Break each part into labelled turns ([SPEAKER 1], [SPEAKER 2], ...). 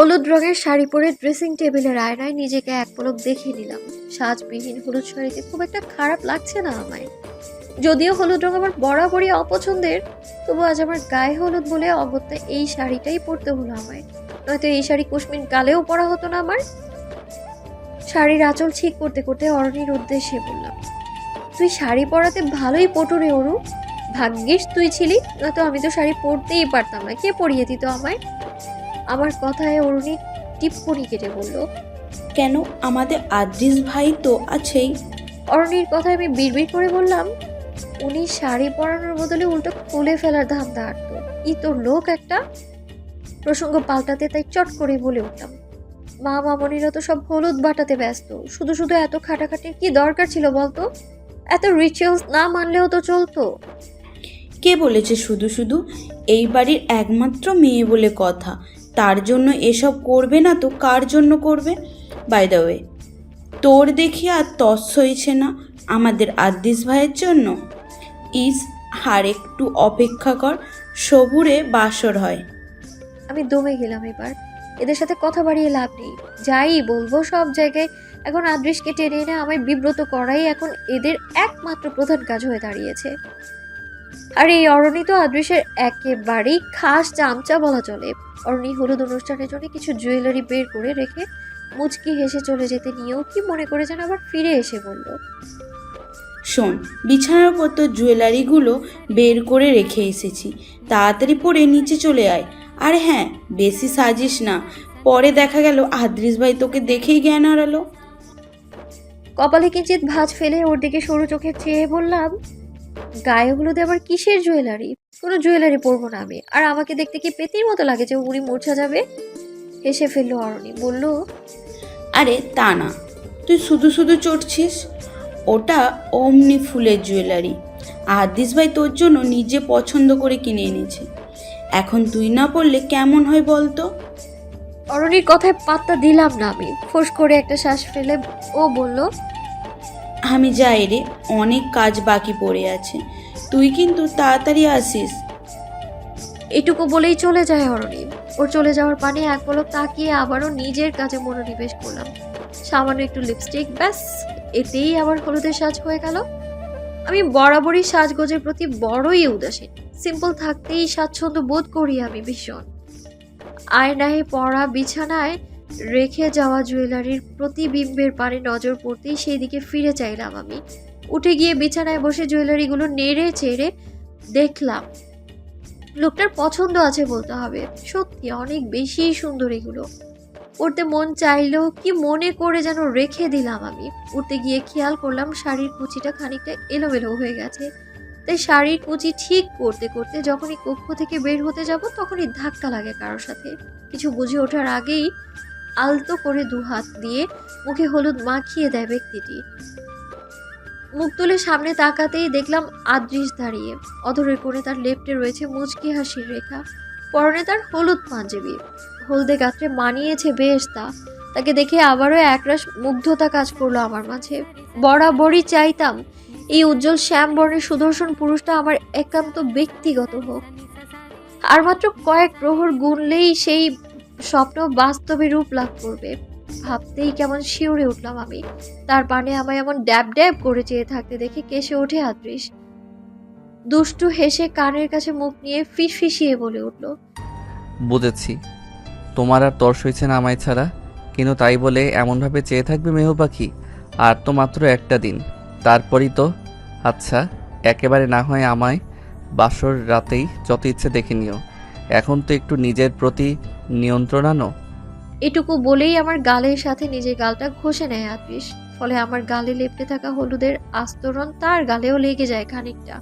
[SPEAKER 1] হলুদ রঙের শাড়ি পরে ড্রেসিং টেবিলের আয়নায় নিজেকে এক পলক দেখে নিলাম। সাজবিহীন হলুদ শাড়িতে খুব একটা খারাপ লাগছে না আমায়। যদিও হলুদ রঙ আমার বরাবরই অপছন্দের, তবু আজ আমার গায়ে হলুদ বলে অগত্যা এই শাড়িটাই পরতে হলো আমায়। নয়তো এই শাড়ি কুসমিন গালেও পরা হতো না আমার। শাড়ির আঁচল ঠিক করতে করতে অরণির উদ্দেশ্যে বললাম, তুই শাড়ি পরাতে ভালোই পটু রে অরু। ভাগ্যিস তুই ছিলি, নয়তো আমি তো শাড়ি পরতেই পারতাম না। কে পরিয়ে দিত আমায়? আমার কথায় অরুণী টিপ্পনি কেটে বলল
[SPEAKER 2] কেন? আমাদের আদ্রিস ভাই তো আছেই।
[SPEAKER 1] অরণির কথায় আমি বিড়বিড় করে বললাম উনি শাড়ি পরানোর বদলে উল্টো খুলে ফেলার ধান্দা আটতো ই তোর লোক একটা। প্রসঙ্গ পাল্টাতে তাই চট করে বলে উঠলাম মা মামনিরা তো সব হলুদ বাটাতে ব্যস্ত শুধু শুধু এত খাটাখাটির কি দরকার ছিল বলতো? এত রিচুয়ালস না মানলেও তো চলতো।
[SPEAKER 2] কে বলেছে শুধু শুধু? এই বাড়ির একমাত্র মেয়ে বলে কথা। তার জন্য এসব করবে না তো কার জন্য করবে? বাই দ্য ওয়ে তোর দেখি আর তস হয়েছে না আমাদের আদ্রিস ভাইয়ের জন্য। ইস আর একটু অপেক্ষা কর, সবুরে বাসর হয়।
[SPEAKER 1] আমি দমে গেলাম এবার। এদের সাথে কথা বাড়িয়ে লাভ নেই। যাই বলব, সব জায়গায় এখন আদৃশকে টেনে এনে আমায় বিব্রত করাই এখন এদের একমাত্র প্রধান কাজ হয়ে দাঁড়িয়েছে। আর এই অরণি তো আদৃশের একেবারেই খাস চামচা বলা চলে। অরণি হলুদ অনুষ্ঠানের জন্য কিছু জুয়েলারি বের করে রেখে মুচকি হেসে চলে যেতে নিয়েও কি মনে করে যেন আবার ফিরে এসে বলল।
[SPEAKER 2] শোন বিছানার ওপর তো জুয়েলারিগুলো বের করে রেখে এসেছি। তাড়াতাড়ি পরে নিচে চলে আয়। আর হ্যাঁ বেশি সাজিস না। পরে দেখা গেল আদ্রিস ভাই তোকে দেখেই জ্ঞান হারালো।
[SPEAKER 1] কপালে কিঞ্চিত ভাঁজ ফেলে ওর দিকে সরু চোখে চেয়ে বললাম গায়ে হলুদে আবার কিসের জুয়েলারি? কোনো জুয়েলারি পরবো না আমি। আর আমাকে দেখতে কি পেতির মতো লাগে যে উড়ি মূর্ছা যাবে? হেসে ফেলল অরণি বলল
[SPEAKER 2] আরে তা না তুই শুধু শুধু চড়ছিস? ওটা অমনি ফুলের জুয়েলারি। আদিস ভাই তোর জন্য নিজে পছন্দ করে কিনে এনেছে। এখন তুই না পড়লে কেমন হয় বলতো?
[SPEAKER 1] অরণির কথায় পাত্তা দিলাম না আমি। ফোঁস করে একটা শ্বাস ফেলে ও বলল
[SPEAKER 2] আমি যাই রে, অনেক কাজ বাকি পড়ে আছে। তুই কিন্তু তাড়াতাড়ি আসিস।
[SPEAKER 1] এটুকু বলেই চলে যায় অরণি ওর চলে যাওয়ার পানে এক পলক তাকিয়ে আবারও নিজের কাজে মনোনিবেশ করলাম। সামান্য একটু লিপস্টিক ব্যাস, এতেই আবার হলুদের সাজ হয়ে গেল। আমি বরাবরই সাজগোজের প্রতি বড়ই উদাসীন। সিম্পল থাকতেই স্বাচ্ছন্দ্য বোধ করি আমি ভীষণ। আয়নায় পড়া বিছানায় রেখে যাওয়া জুয়েলারির প্রতিবিম্বের পানে নজর পড়তেই সেই দিকে ফিরে চাইলাম আমি। উঠে গিয়ে বিছানায় বসে জুয়েলারিগুলো নেড়ে চেড়ে দেখলাম, লোকটার পছন্দ আছে বলতে হবে। সত্যি, অনেক বেশি সুন্দর এগুলো। পড়তে মন চাইলেও কি মনে করে যেন রেখে দিলাম আমি। উঠতে গিয়ে খেয়াল করলাম শাড়ির কুচিটা খানিকটা এলোমেলো হয়ে গেছে। তাই শাড়ির কুচি ঠিক করতে করতে যখনই কক্ষ থেকে বের হতে যাব তখনই ধাক্কা লাগে কারোর সাথে। কিছু বুঝে ওঠার আগেই আলতো করে দু হাত দিয়ে মুখে হলুদ মাখিয়ে দেয় ব্যক্তিটি। মুখ তুলে সামনে তাকাতেই দেখলাম আদৃশ দাঁড়িয়ে। অধরের কোণে তার লেফটে রয়েছে মুচকি হাসির রেখা। পরনে তার হলুদ পাঞ্জাবি। হলদে গাত্রে মানিয়েছে বেশ তা। তাকে দেখে আবারও একরাশ মুগ্ধতা কাজ করল আমার মাঝে। বরাবরই চাইতাম এই উজ্জ্বল শ্যাম বর্ণের সুদর্শন পুরুষটা আমার একান্ত ব্যক্তিগত হোক। আর মাত্র কয়েক প্রহর গুনলেই সেই স্বপ্ন বাস্তবে রূপ লাভ করবে। ভাবতেই কেমন শিউরে উঠলাম আমি। তার পানে আমায় এমন ড্যাব ড্যাব করে চেয়ে থাকতে দেখে কেসে ওঠে আদৃশ দুষ্টু হেসে কানের কাছে মুখ নিয়ে ফিস ফিসিয়ে বলে উঠল,
[SPEAKER 3] বুঝেছি। তোমার আর তর্স হয়েছে না আমায় ছাড়া। কিন্তু তাই বলে এমনভাবে চেয়ে থাকবে মেহ পাখি। আর তো মাত্র একটা দিন। তারপরই তো আচ্ছা একেবারে না হয় আমায় বাসর রাতেই যত ইচ্ছে দেখে নিও। এখন তো একটু নিজের প্রতি নিয়ন্ত্রণ আনো
[SPEAKER 1] এটুকু বলেই আমার গালের সাথে নিজের গালটা ঘষে নেয় আদৃশ ফলে আমার গালে লেপটে থাকা হলুদের আস্তরণ তার গালেও লেগে যায় খানিকটা।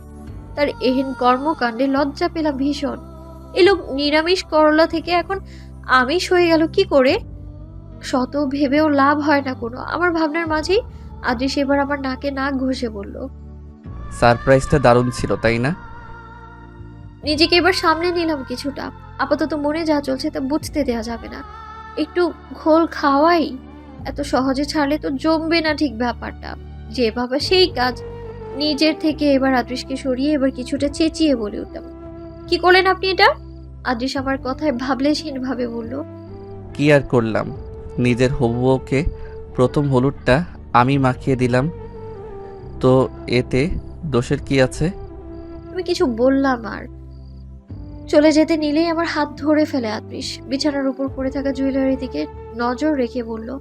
[SPEAKER 1] তার এহেন কর্মকাণ্ডে লজ্জা পেলাম ভীষণ। এ লোক নিরামিষ করলা থেকে এখন আমিষ হয়ে গেল কি করে? শত ভেবেও লাভ হয় না কোনো। আমার ভাবনার মাঝেই আদৃশ এবার আমার নাকে নাক ঘষে বলল
[SPEAKER 3] সারপ্রাইজটা দারুণ ছিল তাই না?
[SPEAKER 1] নিজেকে এবার সামনে নিলাম কিছুটা। আপাতত মনে যা চলছে তা বুঝতে দেওয়া যাবে না। একটু ঘোল খাওয়াই? এত সহজে ছাড়লে তো জমবে না ঠিক ব্যাপারটা। যে যেভাবে সেই কাজ। নিজের থেকে এবার আদৃশকে সরিয়ে এবার কিছুটা চেঁচিয়ে বলে উঠলাম। কি করলেন আপনি এটা? আদৃশ আমার কথায় ভাবলেশহীন ভাবে বলল
[SPEAKER 3] কি আর করলাম? নিজের হবু বউকে প্রথম হলুদটা আমি মাখিয়ে দিলাম। তো এতে দোষের কি আছে?
[SPEAKER 1] আমি কিছু বললাম আর। চলে যেতে নিলেই আমার হাত ধরে ফেলে আত্রিস বিছানার উপর পড়ে থাকা জুয়েলারি দিকে নজর রেখে বলল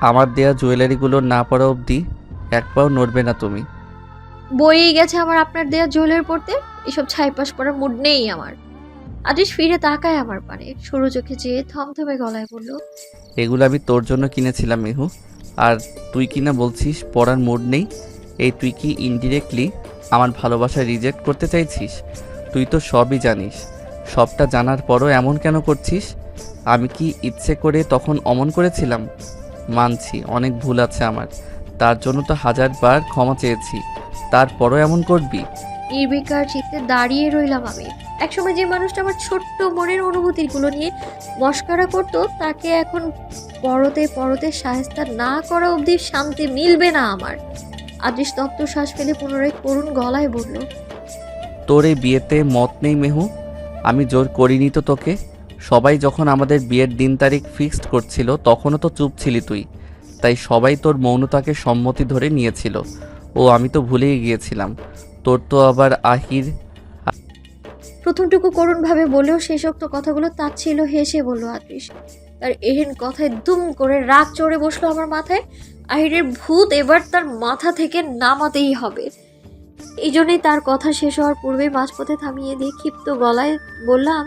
[SPEAKER 3] আমার দেয়া জুয়েলারিগুলো না পড়া অবধি এক পাও নড়বে না তুমি।
[SPEAKER 1] বইয়েই গেছে আমার আপনার দেয়া জুয়েলারি পড়তে? এসব ছাইপাস পড়ার মুড নেই আমার। আত্রিস ফিরে তাকায় আমার পানে। সরু চোখে চেয়ে থমথমে গলায় বলল
[SPEAKER 3] এগুলো আমি তোর জন্য কিনেছিলাম মেহু। আর তুই কি না বলছিস পড়ার মুড নেই? এই তুই কি ইনডিরেক্টলি আমার ভালোবাসা রিজেক্ট করতে চাইছিস? তুই তো সবই জানিস। সবটা জানার পরও এমন কেন করছিস? আমি কি ইচ্ছে করে তখন অমন করেছিলাম? মানছি, অনেক ভুল আছে আমার। তার জন্য তো হাজারবার ক্ষমা চেয়েছি। তারপরও এমন করবি?
[SPEAKER 1] নির্বিকার চিত্তে দাঁড়িয়ে রইলাম আমি। একসময় যে মানুষটা আমার ছোট্ট মনের অনুভূতিগুলো নিয়ে মস্কারা করতো, তাকে এখন পরতে পরতে সাহেস্তা না করা অবধি শান্তি মিলবে না আমার। আদৃশ তপ্ত শ্বাস ফেলে পুনরায় করুণ গলায় বলল
[SPEAKER 3] তোর এই বিয়েতে মত নেই মেহু, আমি জোর করিনি তো তোকে। সবাই যখন আমাদের বিয়ের দিন তারিখ ফিক্সড করছিল, তখনও তো চুপ ছিলি তুই। তাই সবাই তোর মৌনতাকে সম্মতি ধরে নিয়েছিল। ও, আমি তো ভুলেই গিয়েছিলাম। তোর তো আবার আহির।
[SPEAKER 1] প্রথমটুকু করুণভাবে বলেও শেষোক্ত কথাগুলো তাচ্ছিল হেসে বলল আদৃশ তার এহেন কথায় দুম করে রাগ চড়ে বসল আমার মাথায়। আহিরের ভূত এবার তার মাথা থেকে নামাতেই হবে। এই জন্যই তার কথা শেষ হওয়ার পূর্বে মাঝপথে থামিয়ে দিয়ে ক্ষিপ্ত গলায় বললাম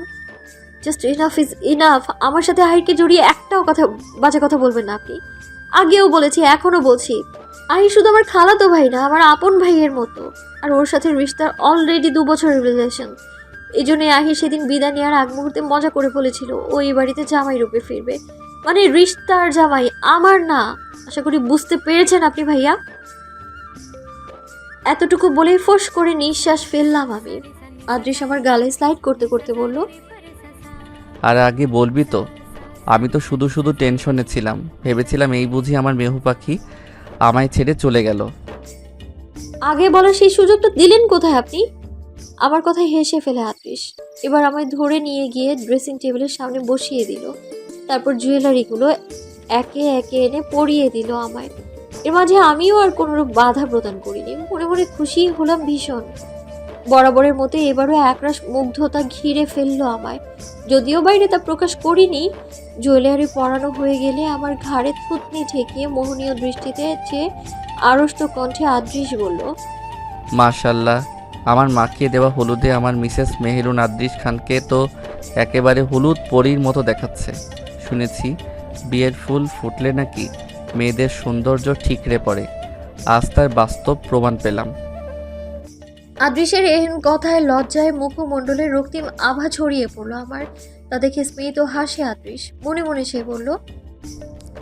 [SPEAKER 1] জাস্ট ইনাফ ইজ ইনাফ আমার সাথে আহিরকে জড়িয়ে একটাও কথা, বাজে কথা বলবেন না আপনি। আগেও বলেছি, এখনও বলছি। আহির শুধু আমার খালাতো ভাই না, আমার আপন ভাইয়ের মতো। আর ওর সাথে রিশতার অলরেডি দু বছরের রিলেশন এই জন্যই আহির সেদিন বিদায় নেওয়ার আগ মুহূর্তে মজা করে বলেছিল, ও এই বাড়িতে জামাই রূপে ফিরবে। মানে রিশতার জামাই, আমার না। আশা করি বুঝতে পেরেছেন আপনি ভাইয়া। এতটুকু বলেই ফোঁস করে নিঃশ্বাস ফেললাম আমি। আদৃশ আমার গালে স্লাইড করতে করতে বলল
[SPEAKER 3] আর আগে বলবি তো আমি তো শুধু শুধু টেনশনে ছিলাম। ভেবেছিলাম এই বুঝি আমার মেহু পাখি আমায় ছেড়ে চলে গেল।
[SPEAKER 1] আগে বলার সেই সুযোগটা দিলেন কোথায় আপনি? আমার কথায় হেসে ফেলে আত্রিস এবার আমায় ধরে নিয়ে গিয়ে ড্রেসিং টেবিলের সামনে বসিয়ে দিল। তারপর জুয়েলারিগুলো একে একে এনে পরিয়ে দিল আমায়। এর মাঝে আমিও আর কোনোরূপ বাধা প্রদান করিনি। মনে মনে খুশি হলাম ভীষণ। বরাবরের মতো এবারও একরাশ মুগ্ধতা ঘিরে ফেলল আমায়। যদিও বাইরে তা প্রকাশ করিনি, জুয়েলারি পরানো হয়ে গেলে আমার ঘাড়ে থুতনি ঠেকিয়ে মোহনীয় দৃষ্টিতে চেয়ে আড়ষ্ট কণ্ঠে আদৃশ বলল,
[SPEAKER 3] মাশাল্লাহ, আমার মাখিয়ে দেওয়া হলুদে আমার মিসেস মেহেরুন আদ্রিস খানকে তো একেবারে হলুদ পরীর মতো দেখাচ্ছে। শুনেছি, বিয়ের ফুল ফুটলে নাকি মেয়েদের সৌন্দর্য ঠিকরে পড়ে। আজ তার বাস্তব প্রমাণ পেলাম।
[SPEAKER 1] আদৃশের এহেন কথায় লজ্জায় মুখমণ্ডলের রক্তিম আভা ছড়িয়ে পড়ল আমার। তা দেখে স্মিত হাসে আদৃশ মনে মনে সে বলল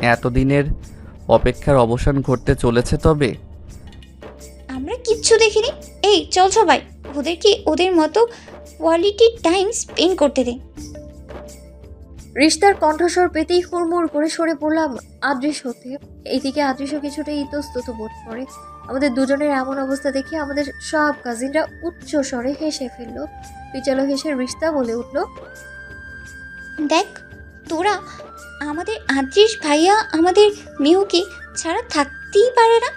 [SPEAKER 3] এতদিনের অপেক্ষার অবসান ঘটতে চলেছে তবে?
[SPEAKER 4] আমরা কিচ্ছু দেখিনি। এই চল সবাই। ওদেরকে ওদের মতো কোয়ালিটি টাইম স্পেন্ড করতে দে
[SPEAKER 1] রিশতার কণ্ঠস্বর পেতেই হুড়মুড় করে সরে পড়লাম আদৃশ হতে। এইদিকে আদৃশ্য কিছুটা ইতস্তত বোধ করে। আমাদের দুজনের এমন অবস্থা দেখে আমাদের সব কাজিনরা উচ্চ স্বরে হেসে ফেলল। পিচালো হেসে রিশতা বলে উঠল,
[SPEAKER 4] দেখ, তোরা, আমাদের আদৃশ ভাইয়া আমাদের মেহুকে ছাড়া থাকতেই পারে না।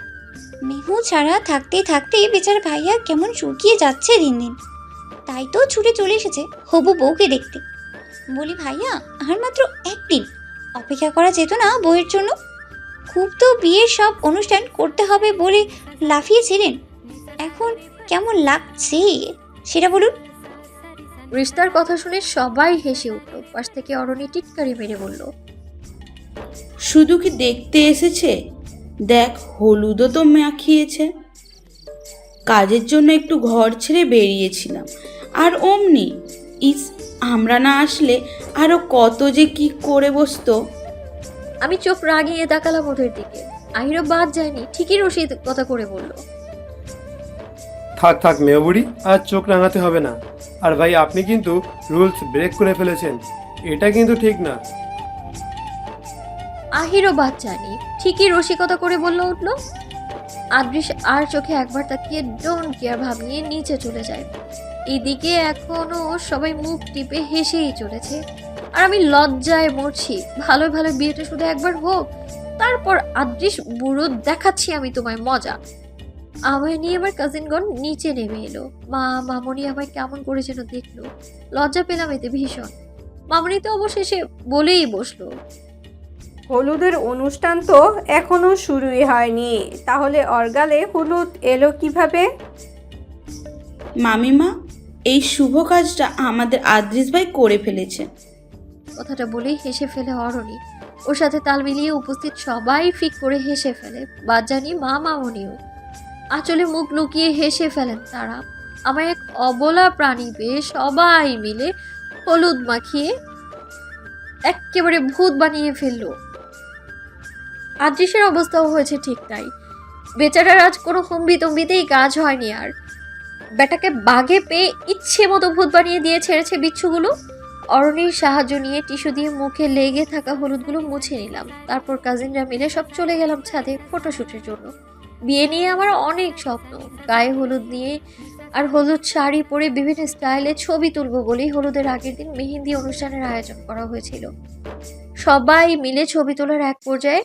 [SPEAKER 4] মেহু ছাড়া থাকতে থাকতে বেচারা ভাইয়া কেমন শুকিয়ে যাচ্ছে দিন দিন। তাই তো ছুটে চলে এসেছে হবু বউকে দেখতে। বলি ভাইয়া আর মাত্র একদিন অপেক্ষা করা যেত না বইয়ের জন্য। খুব তো বিয়ের সব অনুষ্ঠান করতে হবে বলে লাফিয়েছিলেন। এখন কেমন লাগছে? সেটা বলুন।
[SPEAKER 1] রিস্তার কথা শুনে সবাই হেসে উঠল। পাশ থেকে অরণি টিটকারি মেরে বলল
[SPEAKER 2] শুধু কি দেখতে এসেছে? দেখ হলুদও তো মাখিয়েছে কাজের জন্য একটু ঘর ছেড়ে বেরিয়েছিলাম। আর অমনি ইস আমরা না আসলে আরও কত যে কি করে বসতো।
[SPEAKER 1] আমি চোখ রাগিয়ে তাকালাম ওদের দিকে। আহিরও বাদ যায়নি ঠিকই রশিদ কথা করে বলল।
[SPEAKER 5] থাক থাক মেয়ে বুড়ি আর চোখ রাঙাতে হবে না। আর ভাই আপনি কিন্তু রুলস ব্রেক করে ফেলেছেন। এটা কিন্তু ঠিক না।
[SPEAKER 1] আহিরও বাদ যায়নি ঠিকই রসিকতা করে বলল উঠল। আদৃশ আর চোখে একবার তাকিয়ে ডোন্ট কেয়ার ভাব নিয়ে নিচে চলে যায়। এদিকে এখনও সবাই মুখ টিপে হেসেই চলেছে। আর আমি লজ্জায় মরছি। ভালো ভালো বিয়েটা শুধু একবার হোক তারপর আদৃশ বুড়ো দেখাচ্ছি আমি তোমায় মজা। আমায় নিয়ে আমার কাজিনগণ নিচে নেমে এলো। মা মামনি আমায় কেমন করে যেন দেখল। লজ্জা পেলাম এতে ভীষণ। মামনি তো অবশেষে বলেই বসল।
[SPEAKER 6] হলুদের অনুষ্ঠান তো এখনও শুরুই হয়নি। তাহলে অর্গালে হলুদ এলো কীভাবে?
[SPEAKER 2] মামিমা এই শুভ কাজটা আমাদের আদ্রিস ভাই করে ফেলেছে।
[SPEAKER 1] কথাটা বলেই হেসে ফেলে অরণি। ওর সাথে তাল মিলিয়ে উপস্থিত সবাই ফিক করে হেসে ফেলে বাদ জানি মা মামনিও। আঁচলে মুখ লুকিয়ে হেসে ফেলেন তারা। আমার এক অবলা প্রাণী পেয়ে সবাই মিলে হলুদ মাখিয়ে একেবারে ভূত বানিয়ে ফেলল। আদৃশের অবস্থাও হয়েছে ঠিক তাই। বেচারার আজ কোনো হম্বি তম্বিতেই কাজ হয়নি আর। বেটাকে বাগে পেয়ে ইচ্ছে মতো ভূত বানিয়ে দিয়ে ছেড়েছে বিচ্ছুগুলো। অরণির সাহায্য নিয়ে টিস্যু দিয়ে মুখে লেগে থাকা হলুদগুলো মুছে নিলাম। তারপর কাজিনরা মিলে সব চলে গেলাম ছাদে ফটোশ্যুটের জন্য। বিয়ে নিয়ে আমার অনেক স্বপ্ন। গায়ে হলুদ নিয়ে আর হলুদ শাড়ি পরে বিভিন্ন স্টাইলে ছবি তুলবো বলেই হলুদের আগের দিন মেহেন্দি অনুষ্ঠানের আয়োজন করা হয়েছিল। সবাই মিলে ছবি তোলার এক পর্যায়ে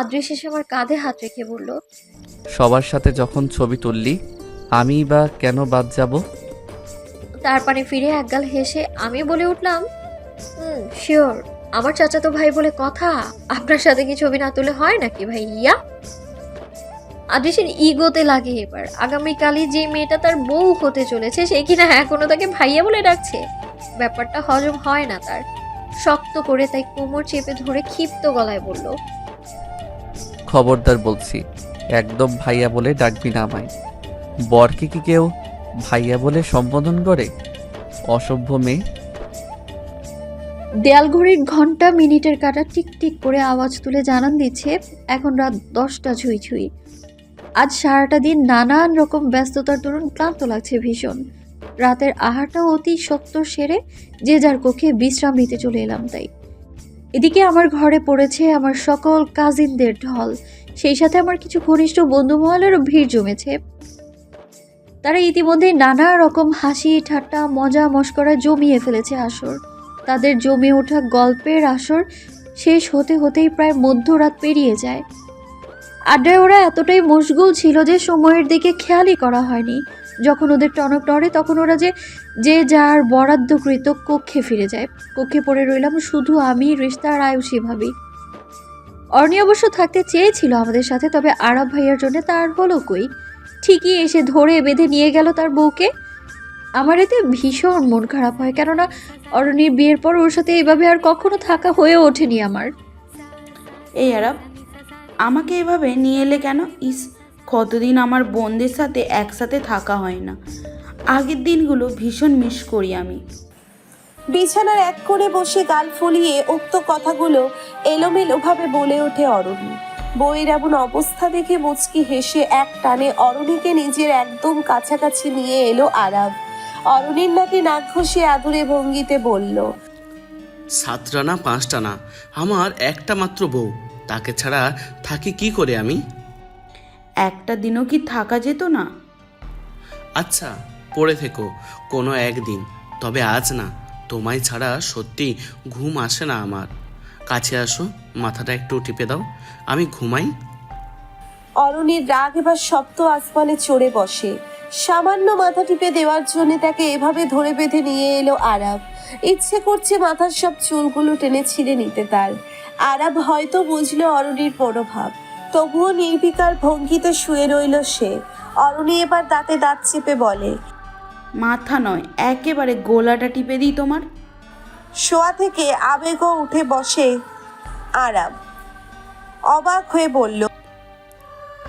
[SPEAKER 1] আদৃশ এসে আমার কাঁধে হাত রেখে বলল,
[SPEAKER 3] সবার সাথে যখন ছবি তুললি আমি বা কেন বাদ যাব?
[SPEAKER 1] তারপরে ফিরে একগাল হেসে আমি বলে উঠলাম হুম শিওর আমার চাচাতো ভাই বলে কথা আপনার সাথে কি ছবি না তুলে হয় নাকি ভাইয়া? আদেশের ইগোতে লাগে এবার। আগামীকালই যে মেয়েটা তার বউ হতে চলেছে সে কিনা এখনও তাকে ভাইয়া বলে ডাকছে? ব্যাপারটা হজম হয় না তার। শক্ত করে তাই কোমর চেপে ধরে ক্ষিপ্ত গলায় বলল
[SPEAKER 3] খবরদার বলছি একদম ভাইয়া বলে ডাকবি না আমায়। বরকে কি কেউ ভাইয়া বলে সম্বোধন করে? অসভ্য মেয়ে।
[SPEAKER 1] দেয়াল ঘড়ির ঘণ্টা মিনিটের কাটা টিক টিক করে আওয়াজ তুলে জানান দিচ্ছে, এখন রাত দশটা ছুঁই ছুঁই আজ সারাটা দিন নানান রকম ব্যস্ততার দরুন ক্লান্ত লাগছে ভীষণ। রাতের আহারটাও অতি শক্ত সেরে যে যার কক্ষে বিশ্রাম নিতে চলে এলাম তাই। এদিকে আমার ঘরে পড়েছে আমার সকল কাজিনদের ঢল। সেই সাথে আমার কিছু ঘনিষ্ঠ বন্ধু মহলেরও ভিড় জমেছে। তারা ইতিমধ্যে নানা রকম হাসি, ঠাট্টা, মজা, মস্করা জমিয়ে ফেলেছে আসর তাদের জমে ওঠা গল্পের আসর শেষ হতে হতেই প্রায় মধ্যরাত পেরিয়ে যায়। আড্ডায় ওরা এতটাই মশগুল ছিল যে সময়ের দিকে খেয়ালই করা হয়নি। যখন ওদের টনক নড়ে, তখন ওরা যে যে যার বরাদ্দকৃত কক্ষে ফিরে যায়। কক্ষে পড়ে রইলাম শুধু আমি, রিস্তা আর আয়ুষী ভাবি। অর্ণি অবশ্য থাকতে চেয়েছিল আমাদের সাথে, তবে আরব ভাইয়ার জন্য তার হলো কই? ঠিকই এসে ধরে বেঁধে নিয়ে গেল তার বউকে। আমার এতে ভীষণ মন খারাপ হয় কেননা অরণির বিয়ের পর ওর সাথে এভাবে আর কখনো থাকা হয়ে ওঠেনি আমার।
[SPEAKER 2] এই আরব আমাকে এভাবে নিয়ে এলে কেন? ইস কতদিন আমার বোনদের সাথে একসাথে থাকা হয় না। আগের দিনগুলো ভীষণ মিস করি আমি।
[SPEAKER 7] বিছানার এক করে বসে গাল ফুলিয়ে উক্ত কথাগুলো এলোমেলোভাবে বলে ওঠে অরণি বইয়ের এমন অবস্থা দেখে মুচকি হেসে এক টানে অরণিকে নিজের একদম কাছাকাছি নিয়ে এলো আরাম। অরণির নাকে নাক ঘষে আদুরে ভঙ্গিতে বলল
[SPEAKER 8] সাতটা না পাঁচটা না আমার একটা মাত্র বউ তাকে ছাড়া থাকি কি করে আমি?
[SPEAKER 2] একটা দিনও কি থাকা যেত না?
[SPEAKER 8] আচ্ছা পড়ে থেকো কোনো একদিন তবে আজ না তোমায় ছাড়া সত্যি ঘুম আসে না আমার। কাছে আসো মাথাটা একটু টিপে দাও। আমি ঘুমাই।
[SPEAKER 7] অরণির রাগ এবার সপ্ত আসমানে চড়ে বসে। সামান্য মাথা টিপে দেওয়ার জন্য তাকে এভাবে ধরে বেঁধে নিয়ে এলো আরাব। ইচ্ছে করছে মাথার সব চুলগুলো টেনে ছিঁড়ে নিতে তার। আরাব হয়তো বুঝলো অরণির মনোভাব। তবুও নির্বিকার ভঙ্গিতে শুয়ে রইল সে। অরণি এবার দাঁতে দাঁত চেপে বলে
[SPEAKER 2] মাথা নয় একেবারে গোলাটা টিপে দিই তোমার।
[SPEAKER 7] শোয়া থেকে আবেগও উঠে বসে আরাব অবাক হয়ে বলল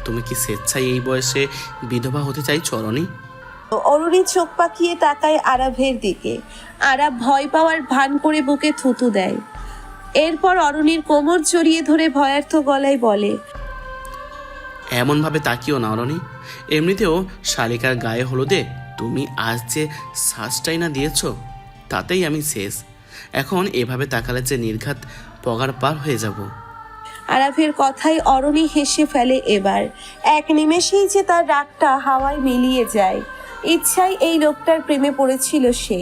[SPEAKER 8] তুমি কি স্বেচ্ছায় এই বয়সে বিধবা হতে চাই চরণী
[SPEAKER 7] অরুণী চোখ পাকিয়ে তাকায় আরাভের দিকে। আরাব ভয় পাওয়ার ভান করে বুকে থুতু দেয়। এরপর অরুণীর কোমর জড়িয়ে ধরে ভয়ার্থ গলায় বলে
[SPEAKER 8] এমনভাবে তাকিও না অরণি। এমনিতেও শালিকার গায়ে হলুদে তুমি আজ যে শ্বাসটাই না দিয়েছ তাতেই আমি শেষ। এখন এভাবে তাকালে যে নির্ঘাত পগার পার হয়ে যাব।
[SPEAKER 7] আরাফের কথায় অরণি হেসে ফেলে এবার। এক নিমেষেই যে তার রাগটা হাওয়ায় মিলিয়ে যায়। ইচ্ছাই এই লোকটার প্রেমে পড়েছিল সে।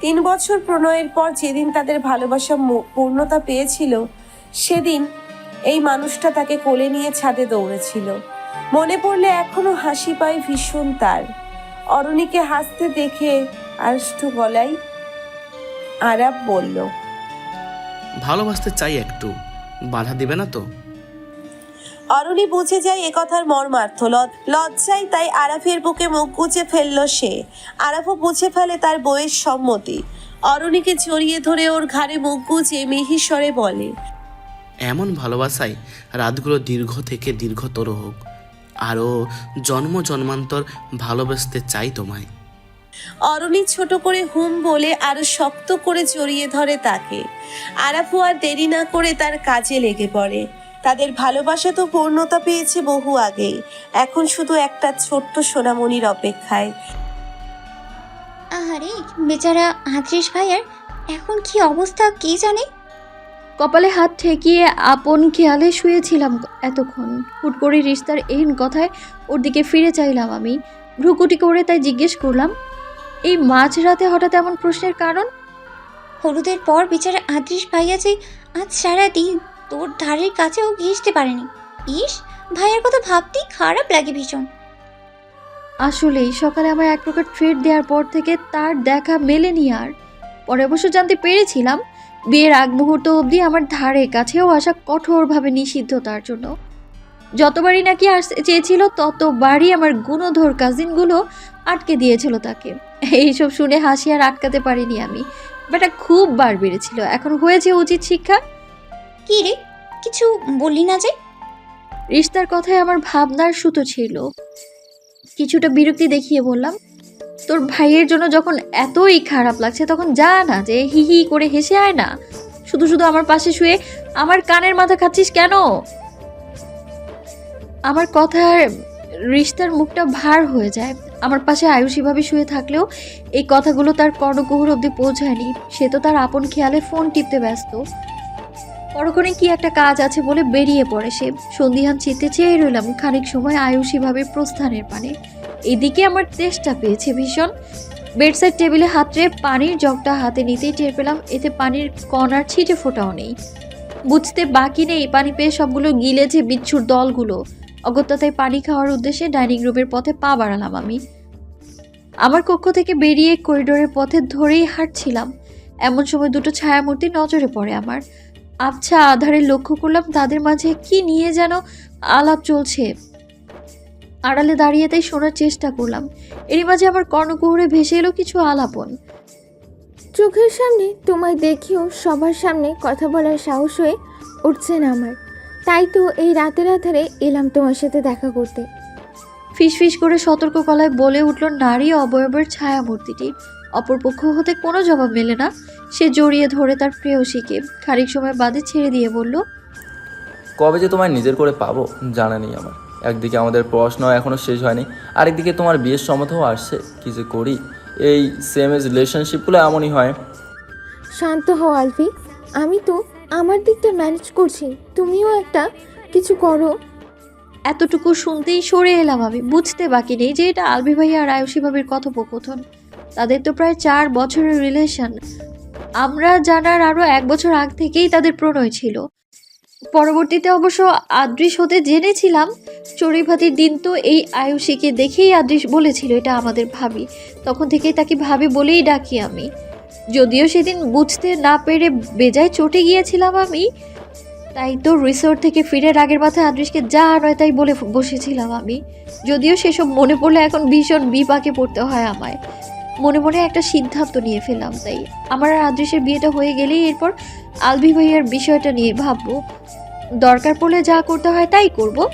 [SPEAKER 7] তিন বছর প্রণয়ের পর যেদিন তাদের ভালোবাসা পূর্ণতা পেয়েছিল, সেদিন এই মানুষটা তাকে কোলে নিয়ে ছাদে দৌড়েছিল। মনে পড়লে এখনও হাসি পায় ভীষণ তার। অরণিকে হাসতে দেখে আষ্ট গলায় আরাব বলল
[SPEAKER 8] ভালোবাসতে চাই একটু বাধা দিবে না তো?
[SPEAKER 7] অরণি বুঝে যায় এ কথার মর্মার্থ। লজ্জায় তাই আরাফের বুকে মুখ গুজে ফেলল সে। আরাফও বুঝে ফেলে তার বইয়ের সম্মতি। অরণিকে জড়িয়ে ধরে ওর ঘাড়ে মুখ গুজে মিহিস্বরে বলে
[SPEAKER 8] এমন ভালোবাসায় রাতগুলো দীর্ঘ থেকে দীর্ঘতর হোক আরও জন্ম জন্মান্তর ভালোবাসতে চাই তোমায়।
[SPEAKER 7] অরণি ছোট করে হুম বলে আরও শক্ত করে জড়িয়ে ধরে তাকে। আরাফু আর দেরি না করে তার কাজে লেগে পড়ে। তাদের ভালোবাসা তো পূর্ণতা পেয়েছে বহু আগেই। এখন শুধু একটা ছোট্ট সোনামণির অপেক্ষায়।
[SPEAKER 4] আহারে বেচারা আদ্রিস ভাইয়ার এখন কি অবস্থা কে জানে?
[SPEAKER 1] কপালে হাত ঠেকিয়ে আপন খেয়ালে শুয়েছিলাম এতক্ষণ। হুট করে রিস্তার এহেন কথায় ওর দিকে ফিরে চাইলাম আমি। ভ্রুকুটি করে তাই জিজ্ঞেস করলাম এই মাঝরাতে হঠাৎ এমন প্রশ্নের কারণ?
[SPEAKER 4] হলুদের পর বেচারা আদ্রিস ভাইয়া যে আজ সারাদিন তোর ধারের কাছেও ঘেঁষতে পারেনি। ইস ভাইয়ার কথা ভাবতেই খারাপ লাগে ভীষণ।
[SPEAKER 1] আসলেই সকালে আমার এক প্রকার ট্রেড দেওয়ার পর থেকে তার দেখা মেলেনি আর। পরে অবশ্য জানতে পেরেছিলাম বিয়ের আগ মুহূর্ত অবধি আমার ধারে কাছেও আসা কঠোরভাবে নিষিদ্ধ তার জন্য। যতবারই নাকি আস চেয়েছিল ততবারই আমার গুণধর কাজিনগুলো আটকে দিয়েছিল তাকে। এইসব শুনে হাসি আর আটকাতে পারিনি আমি। বেটা খুব বার বেড়েছিল। এখন হয়েছে উচিত শিক্ষা?
[SPEAKER 4] কি রে? কিছু বললি না যে?
[SPEAKER 1] রিস্তার কথায় আমার ভাবনার সুতো ছিল। কিছুটা বিরক্তি দেখিয়ে বললাম তোর ভাইয়ের জন্য যখন এতই খারাপ লাগছে তখন যা না যে হি হি করে হেসে আয় না। শুধু শুধু আমার পাশে শুয়ে আমার কানের মাথা খাচ্ছিস কেন? আমার কথার রিস্তার মুখটা ভার হয়ে যায়। আমার পাশে আয়ুষীভাবে শুয়ে থাকলেও এই কথাগুলো তার কর্ণকুহুর অবধি পৌঁছায়নি। সে তো তার আপন খেয়ালে ফোন টিপতে ব্যস্ত। পরক্ষণে কি একটা কাজ আছে বলে বেরিয়ে পড়ে সে। সন্ধিহান চিত্তে চেয়ে রইলাম খানিক সময় আয়ুষীভাবে প্রস্থানের পানে। এদিকে আমার তেষ্টা পেয়েছে ভীষণ। বেডসাইড টেবিলে হাতড়ে পানির জগটা হাতে নিতেই টের পেলাম, এতে পানির কণার ছিটে ফোটাও নেই। বুঝতে বাকি নেই, পানি পেয়ে সবগুলো গিলেছে বিচ্ছুর দলগুলো। অগত্যতায় পানি খাওয়ার উদ্দেশ্যে ডাইনিং রুমের পথে পা বাড়ালাম আমি। আমার কক্ষ থেকে বেরিয়ে করিডোরের পথে ধরেই হাঁটছিলাম। এমন সময় দুটো ছায়ামূর্তি নজরে পড়ে আমার। আবছা আধারে লক্ষ্য করলাম তাদের মাঝে কি নিয়ে যেন আলাপ চলছে। আড়ালে দাঁড়িয়ে তাই শোনার চেষ্টা করলাম। এরই মাঝে আমার কর্ণকুহরে ভেসে এলো কিছু আলাপন।
[SPEAKER 9] চোখের সামনে তোমায় দেখিও সবার সামনে কথা বলার সাহস হয়ে উঠছে না আমার। তাই তো এই রাতের আধারে এলাম তোমার সাথে দেখা করতে।
[SPEAKER 1] ফিসফিস করে সতর্ক গলায় বলে উঠল নারী অবয়বের ছায়া মূর্তিটি অপরপক্ষ হতে কোনো জবাব মেলে না। সে জড়িয়ে ধরে তার প্রেয়সীকে খানিক সময় বাদে ছেড়ে দিয়ে বলল
[SPEAKER 10] কবে যে তোমায় নিজের করে পাবো জানা নেই আমার। একদিকে আমাদের পড়াশোনা এখনও শেষ হয়নি আরেকদিকে তোমার বিয়ের সম্মতও আসছে। কী যে করি? এই সেম এজ রিলেশনশিপগুলো এমনই হয়।
[SPEAKER 9] শান্ত হও আলফি। আমি তো আমার দিকটা ম্যানেজ করছি, তুমিও একটা কিছু করো।
[SPEAKER 1] এতটুকু শুনতেই সরে এলাম আমি। বুঝতে বাকি নেই যে এটা আলবি ভাইয়া আর আয়ুষী ভাবির কথোপকথন। তাদের তো প্রায় চার বছরের রিলেশন আমরা জানার আরও এক বছর আগ থেকেই তাদের প্রণয় ছিল। পরবর্তীতে অবশ্য আদৃশ হতে জেনেছিলাম। চড়ুইভাতির দিন তো এই আয়ুষীকে দেখেই আদৃশ বলেছিল এটা আমাদের ভাবি। তখন থেকেই তাকে ভাবি বলেই ডাকি আমি। যদিও সেদিন বুঝতে না পেরে বেজায় চটে গিয়েছিলাম আমি, তাই তো রিসোর্ট থেকে ফিরে রাগের মাথায় আদৃশকে যা নয় তাই বলে বসেছিলাম আমি। যদিও সেসব মনে পড়লে এখন ভীষণ বিপাকে পড়তে হয় আমায়। মনে মনে একটা সিদ্ধান্ত নিয়ে ফেললাম তাই। আমার আর আদৃশের বিয়েটা হয়ে গেলেই এরপর আলবি ভাইয়ার বিষয়টা নিয়ে ভাববো। দরকার পড়লে যা করতে হয় তাই করব।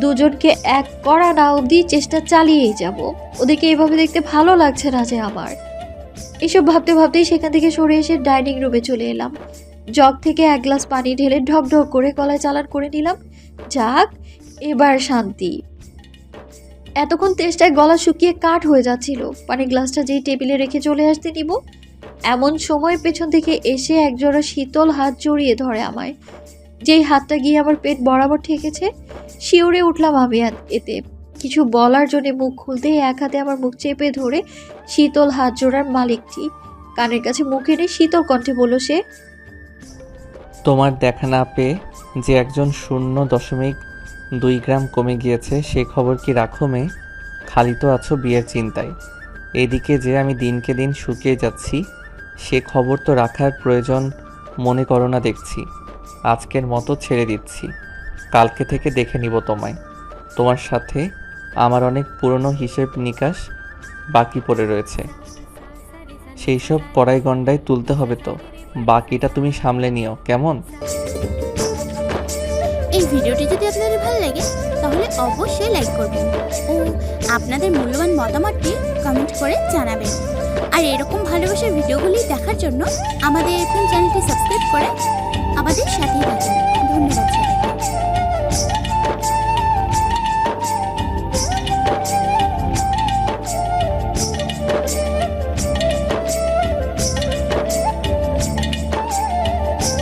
[SPEAKER 1] দুজনকে এক করা না অবধি চেষ্টা চালিয়েই যাব। ওদেরকে এভাবে দেখতে ভালো লাগছে না যে আমার। এসব ভাবতে ভাবতেই সেখান থেকে সরে এসে ডাইনিং রুমে চলে এলাম। জগ থেকে এক গ্লাস পানি ঢেলে ঢক ঢক করে গলায় চালান করে নিলাম। যাক, এবার শান্তি। এতক্ষণ তেষ্টায় গলা শুকিয়ে কাঠ হয়ে যাচ্ছিল। পানি গ্লাসটা যেই টেবিলে রেখে চলে আসতে নিব। এমন সময় পেছন থেকে এসে একজোড়া শীতল হাত জড়িয়ে ধরে আমায়। যেই হাতটা গিয়ে আমার পেট বরাবর ঠেকেছে, শিউরে উঠলাম আমি এতে। কিছু বলার জন্য মুখ খুলতেই এক হাতে আমার মুখ চেপে ধরে শীতল হাত জোড়ার মালিকটি কানের কাছে মুখ এনে শীতল কণ্ঠে বলল, সে
[SPEAKER 3] তোমার দেখা না পেয়ে যে একজন শূন্য দশমিক দুই গ্রাম কমে গিয়েছে, সে খবর কি রাখো মেয়ে? খালি তো আছো বিয়ের চিন্তায়। এদিকে যে আমি দিনকে দিন শুকিয়ে যাচ্ছি, সে খবর তো রাখার প্রয়োজন মনে করো না দেখছি। আজকের মতো ছেড়ে দিচ্ছি। কালকে থেকে দেখে নিব তোমায়। তোমার সাথে আমার অনেক পুরনো হিসেব নিকাশ বাকি পড়ে রয়েছে। সেই সব কড়াই গন্ডায় তুলতে হবে তো। বাকিটা তুমি সামলে নিও, কেমন?
[SPEAKER 11] এই ভিডিওটি যদি আপনাদের ভালো লাগে, তাহলে অবশ্যই লাইক করবেন ও আপনাদের মূল্যবান মতামতটি কমেন্ট করে জানাবেন। আর এরকম ভালোবাসার ভিডিওগুলি দেখার জন্য আমাদের এখন চ্যানেলটি সাবস্ক্রাইব করে আমাদের সাথেই থাকুন। ধন্যবাদ